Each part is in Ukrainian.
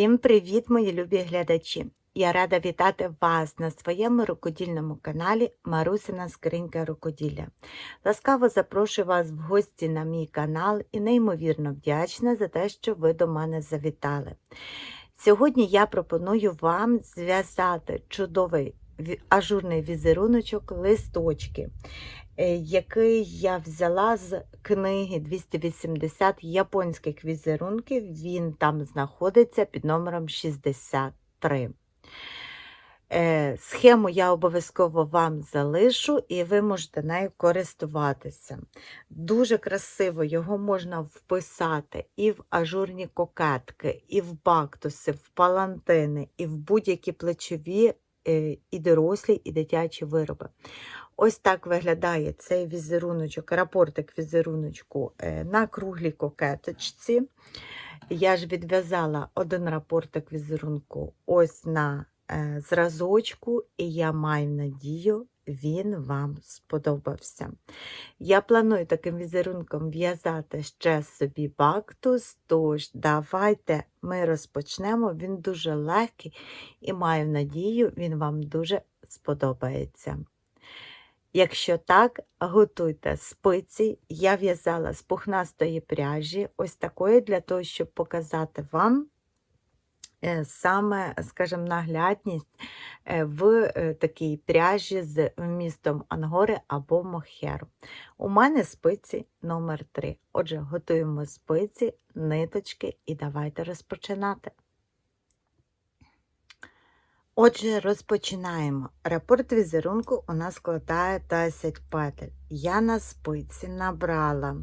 Всім привіт, мої любі глядачі! Я рада вітати вас на своєму рукодільному каналі Марусина Скринька Рукоділля. Ласкаво запрошую вас в гості на мій канал і неймовірно вдячна за те, що ви до мене завітали. Сьогодні я пропоную вам зв'язати чудовий ажурний візеруночок листочки, е, який я взяла з книги 280 японських візерунків. Він там знаходиться під номером 63. Е, Схему я обов'язково вам залишу, і ви можете нею користуватися. Дуже красиво його можна вписати і в ажурні кокетки, і в бактуси, в палантини, і в будь-які плечові і дорослі, і дитячі вироби. Ось так виглядає цей візеруночок, рапортик візеруночку е, на круглій кокеточці. Я ж відв'язала один рапортик візерунку ось на е, зразочку, і я маю надію, він вам сподобався. Я планую таким візерунком в'язати ще собі бактус, тож давайте ми розпочнемо. Він дуже легкий і маю надію, він вам дуже сподобається. Якщо так, готуйте спиці. Я в'язала з пухнастої пряжі, ось такої, для того, щоб показати вам саме, скажімо, наглядність е, в е, такій пряжі з вмістом ангори або мохеру. У мене спиці номер 3 Отже, готуємо спиці, ниточки і давайте розпочинати. Отже, розпочинаємо. Рапорт візерунку у нас складає 10 петель. Я на спиці набрала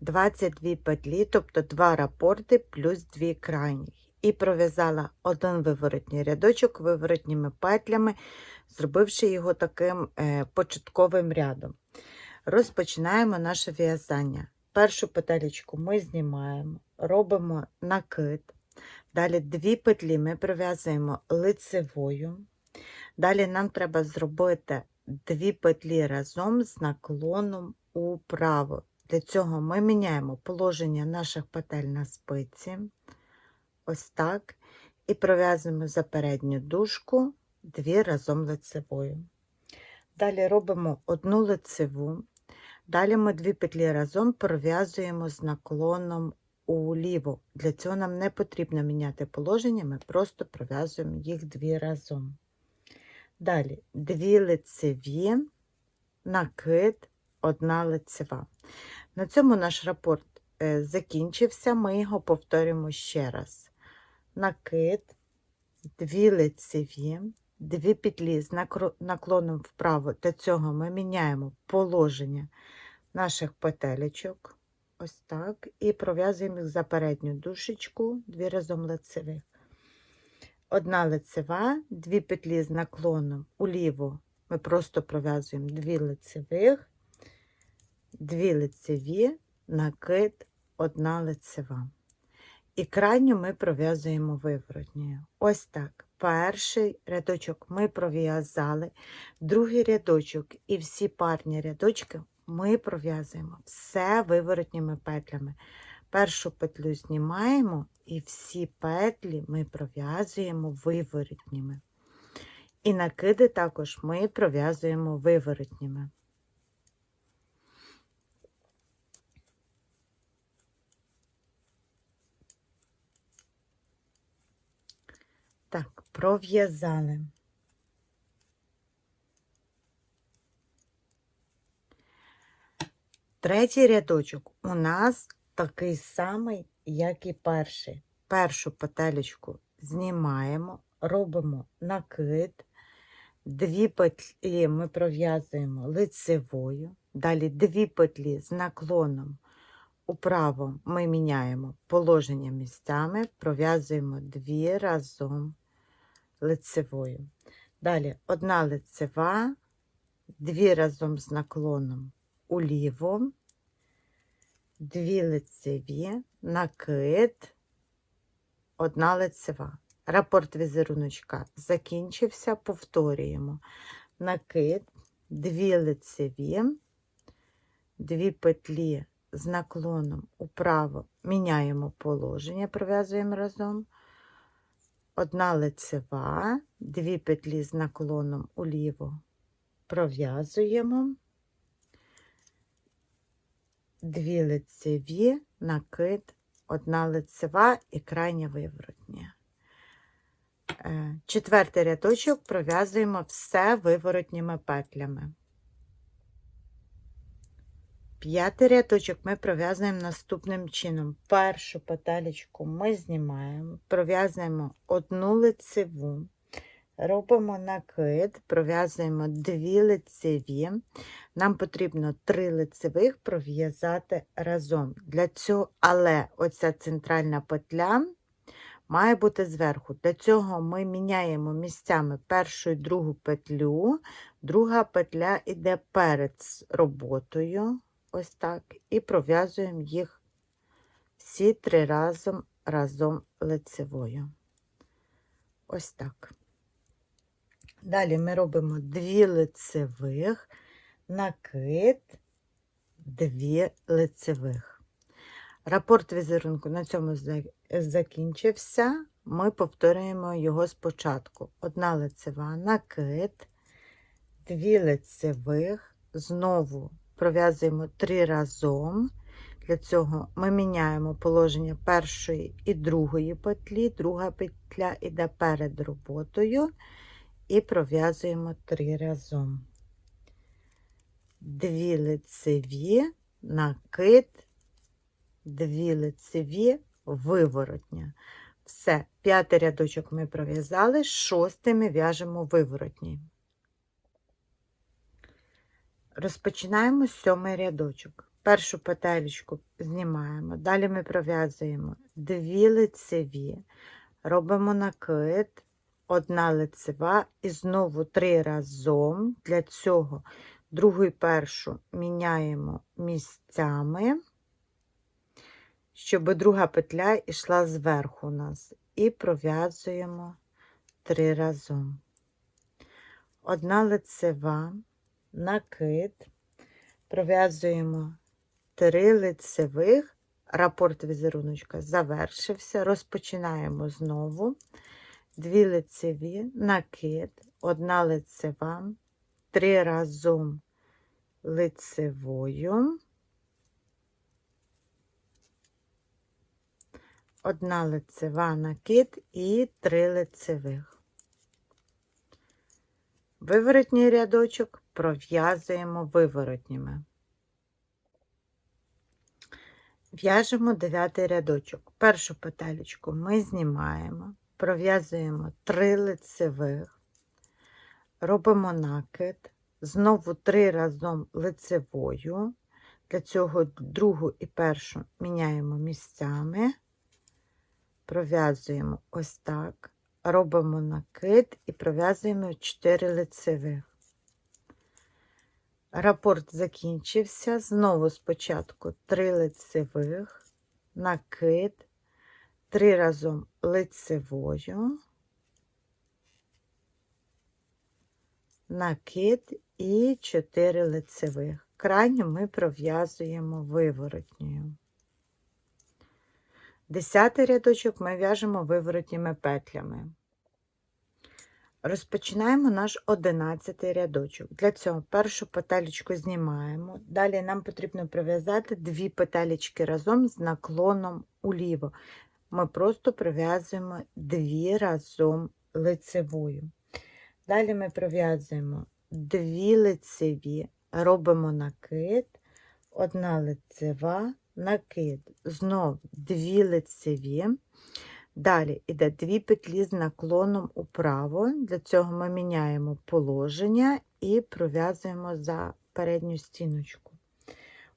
22 петлі, тобто 2 рапорти плюс 2 крайніх. І пров'язала один виворотній рядочок виворотніми петлями, зробивши його таким е, початковим рядом. Розпочинаємо наше в'язання. Першу петелечку ми знімаємо, робимо накид. Далі дві петлі ми пров'язуємо лицевою. Далі нам треба зробити дві петлі разом з наклоном управо. Для цього ми міняємо положення наших петель на спиці. Ось так. І пров'язуємо за передню дужку дві разом лицевою. Далі робимо одну лицеву. Далі ми дві петлі разом пров'язуємо з наклоном уліво. Для цього нам не потрібно міняти положення, ми просто пров'язуємо їх дві разом. Далі дві лицеві, накид, одна лицева. На цьому наш рапорт е, закінчився, ми його повторюємо ще раз. Накид, дві лицеві, дві петлі з наклоном вправо. Для цього ми міняємо положення наших петелечок. Ось так. І пров'язуємо їх за передню душечку, дві разом лицевих. Одна лицева, дві петлі з наклоном уліво. Ми просто пров'язуємо дві лицевих, дві лицеві, накид, одна лицева. І крайню ми пров'язуємо виворотньою. Ось так. Перший рядочок ми пров'язали, другий рядочок і всі парні рядочки ми пров'язуємо все виворотніми петлями. Першу петлю знімаємо і всі петлі ми пров'язуємо виворотніми. І накиди також ми пров'язуємо виворотніми. Так, пров'язали. Третій рядочок у нас такий самий, як і перший. Першу петелечку знімаємо, робимо накид, дві петлі ми пров'язуємо лицевою, далі дві петлі з наклоном управо ми міняємо положення місцями, пров'язуємо дві разом лицевою. Далі одна лицева, дві разом з наклоном уліво, дві лицеві, накид, одна лицева. Рапорт візеруночка закінчився, повторюємо. Накид, дві лицеві, дві петлі з наклоном управо міняємо положення, пров'язуємо разом. Одна лицева, дві петлі з наклоном уліво пров'язуємо, дві лицеві, накид, одна лицева і крайня виворотня. Е, Четвертий рядочок пров'язуємо все виворотніми петлями. П'ятий рядочок ми пров'язуємо наступним чином. Першу петелечку ми знімаємо, пров'язуємо одну лицеву, робимо накид, пров'язуємо дві лицеві. Нам потрібно три лицевих пров'язати разом. Для цього, але оця центральна петля має бути зверху. Для цього ми міняємо місцями першу і другу петлю, друга петля йде перед роботою ось так, і пров'язуємо їх всі три разом разом лицевою. Ось так. Далі ми робимо дві лицевих, накид, дві лицевих. Рапорт візерунку на цьому закінчився. Ми повторюємо його спочатку. Одна лицева, накид, дві лицевих, знову пров'язуємо три разом. Для цього ми міняємо положення першої і другої петлі, друга петля йде перед роботою і пров'язуємо три разом. Дві лицеві, накид, дві лицеві, виворотня. Все, п'ятий рядочок ми пров'язали, шостий ми в'яжемо виворотній. Розпочинаємо сьомий рядочок. Першу петелечку знімаємо, далі ми пров'язуємо дві лицеві, робимо накид, одна лицева і знову три разом. Для цього другу і першу міняємо місцями, щоб друга петля йшла зверху у нас, і пров'язуємо три разом. Одна лицева накид, пров'язуємо три лицевих, рапорт візеруночка завершився, розпочинаємо знову. Дві лицеві, накид, одна лицева, три разом лицевою, одна лицева накид і три лицевих. Виворотній рядочок пров'язуємо виворотніми. В'яжемо дев'ятий рядочок. Першу петелечку ми знімаємо, пров'язуємо три лицевих, робимо накид, знову три разом лицевою. Для цього другу і першу міняємо місцями, пров'язуємо ось так робимо накид і пров'язуємо 4 лицевих. Рапорт закінчився. Знову спочатку 3 лицевих, накид, 3 разом лицевою, накид і 4 лицевих. Крайню ми пров'язуємо виворотньою. Десятий рядочок ми в'яжемо виворотніми петлями. Розпочинаємо наш одинадцятий рядочок. Для цього першу петелечку знімаємо. Далі нам потрібно прив'язати дві петелечки разом з наклоном уліво. Ми просто прив'язуємо дві разом лицевою. Далі ми прив'язуємо дві лицеві, робимо накид, одна лицева, накид, знов дві лицеві. Далі йде дві петлі з наклоном управо. Для цього ми міняємо положення і пров'язуємо за передню стіночку.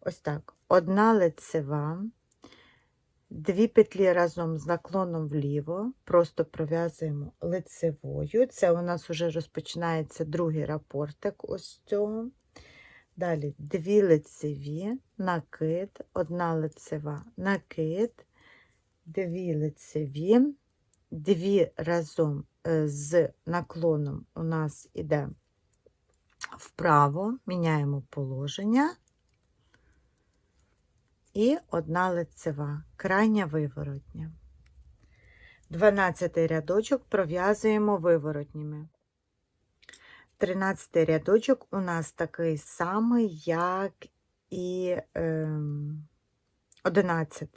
Ось так: одна лицева, дві петлі разом з наклоном вліво, просто пров'язуємо лицевою. Це у нас вже розпочинається другий рапортик ось цього. Далі. Дві лицеві, накид, одна лицева, накид, дві лицеві, дві разом е, з наклоном у нас іде вправо, міняємо положення. І одна лицева, крайня виворотня. 12 рядочок пров'язуємо виворотніми. 13 рядочок у нас такий самий, як і ем, 11.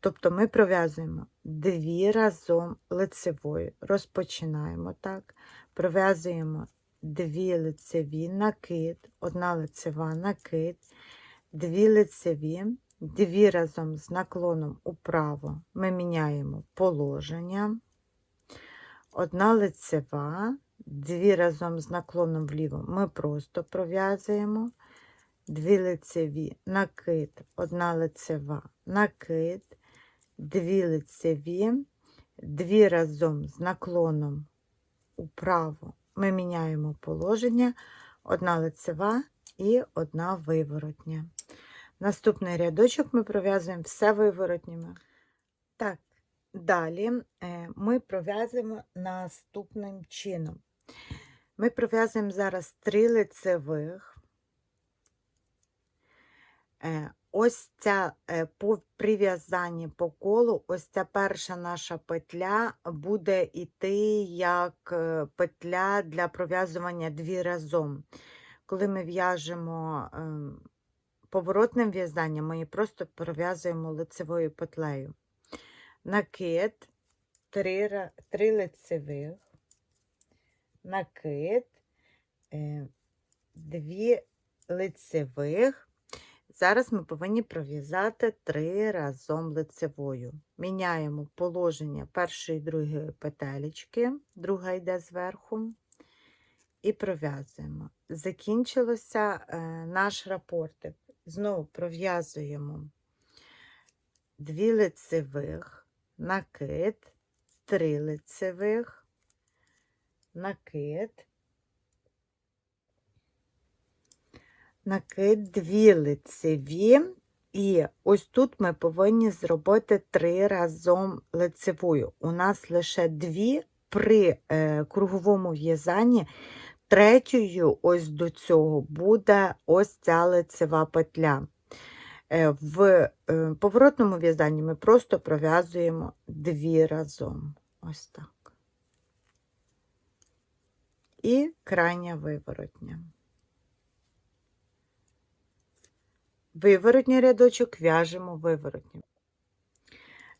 Тобто ми пров'язуємо дві разом лицевою. Розпочинаємо так. Пров'язуємо дві лицеві накид, одна лицева накид, дві лицеві, дві разом з наклоном управо ми міняємо положення, одна лицева, дві разом з наклоном вліво. Ми просто пров'язуємо, дві лицеві, накид, одна лицева, накид, дві лицеві, дві разом з наклоном управо. Ми міняємо положення, одна лицева і одна виворотня. Наступний рядочок ми пров'язуємо все виворотніми. Так, далі е, ми пров'язуємо наступним чином. Ми пров'язуємо зараз три лицевих. Е, Ось ця е, по прив'язанні по колу, ось ця перша наша петля буде йти як е, петля для пров'язування дві разом. Коли ми в'яжемо ем, поворотним в'язанням, ми її просто пров'язуємо лицевою петлею. Накид, три, три лицевих, накид, е, дві лицевих. Зараз ми повинні пров'язати три разом лицевою. Міняємо положення першої і другої петелечки, друга йде зверху, і пров'язуємо. Закінчилося е, наш рапортик. Знову пров'язуємо дві лицевих, накид, три лицевих, накид, накид дві лицеві, і ось тут ми повинні зробити три разом лицевою. У нас лише дві при е, круговому в'язанні. Третьою, ось до цього, буде ось ця лицева петля. Е, В е, поворотному в'язанні ми просто пров'язуємо дві разом. Ось так. І крайня виворотня. Виворотній рядочок в'яжемо виворотнім.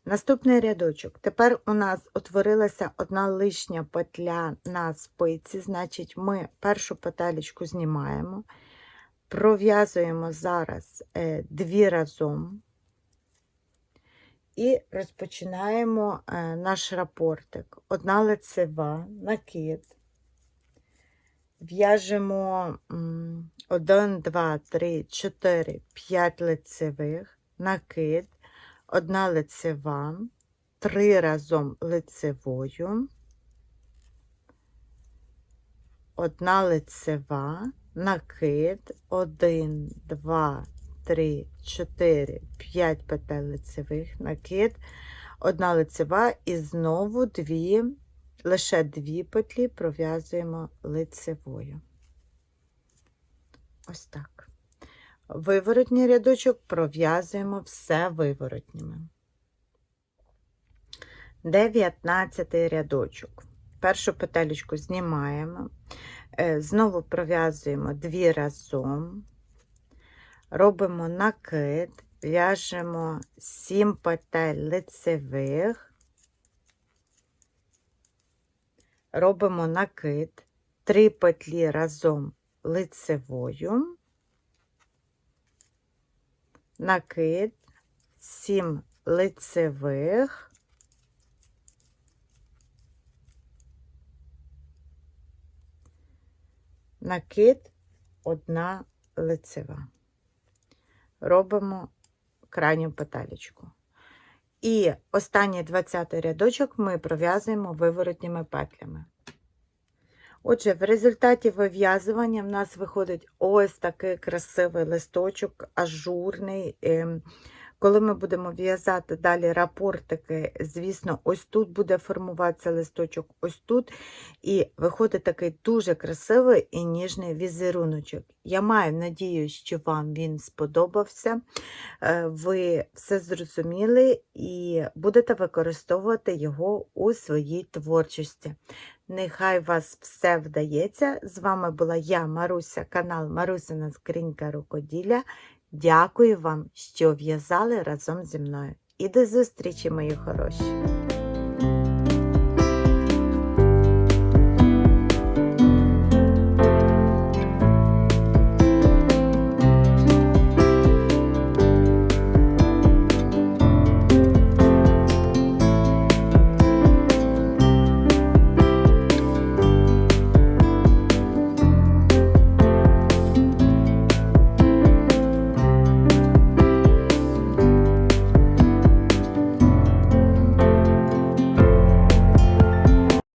Наступний рядочок. Тепер у нас утворилася одна лишня петля на спиці, значить, ми першу петелечку знімаємо, пров'язуємо зараз е, дві разом і розпочинаємо е, наш рапортик. Одна лицева, накид. В'яжемо 1, 2, 3, 4, 5 лицевих, накид, одна лицева, три разом лицевою, одна лицева, накид, 1, 2, 3, 4, 5 петель лицевих, накид, одна лицева і знову дві лише дві петлі пров'язуємо лицевою. Ось так. Виворотній рядочок пров'язуємо все виворотніми. 19 рядочок. Першу петелечку знімаємо, е, знову пров'язуємо дві разом, робимо накид, в'яжемо 7 петель лицевих, робимо накид, три петлі разом лицевою, накид, 7 лицевих, накид, одна лицева. Робимо крайню петелечку. І останній 20 рядочок ми пров'язуємо виворотніми петлями. Отже, в результаті вив'язування в нас виходить ось такий красивий листочок, ажурний, ем, Коли ми будемо в'язати далі рапортики, звісно, ось тут буде формуватися листочок, ось тут, і виходить такий дуже красивий і ніжний візеруночок. Я маю надію, що вам він сподобався, е, ви все зрозуміли і будете використовувати його у своїй творчості. Нехай вас все вдається. З вами була я, Маруся, канал Марусина Скринька Рукоділля. Дякую вам, що в'язали разом зі мною. І до зустрічі, мої хороші!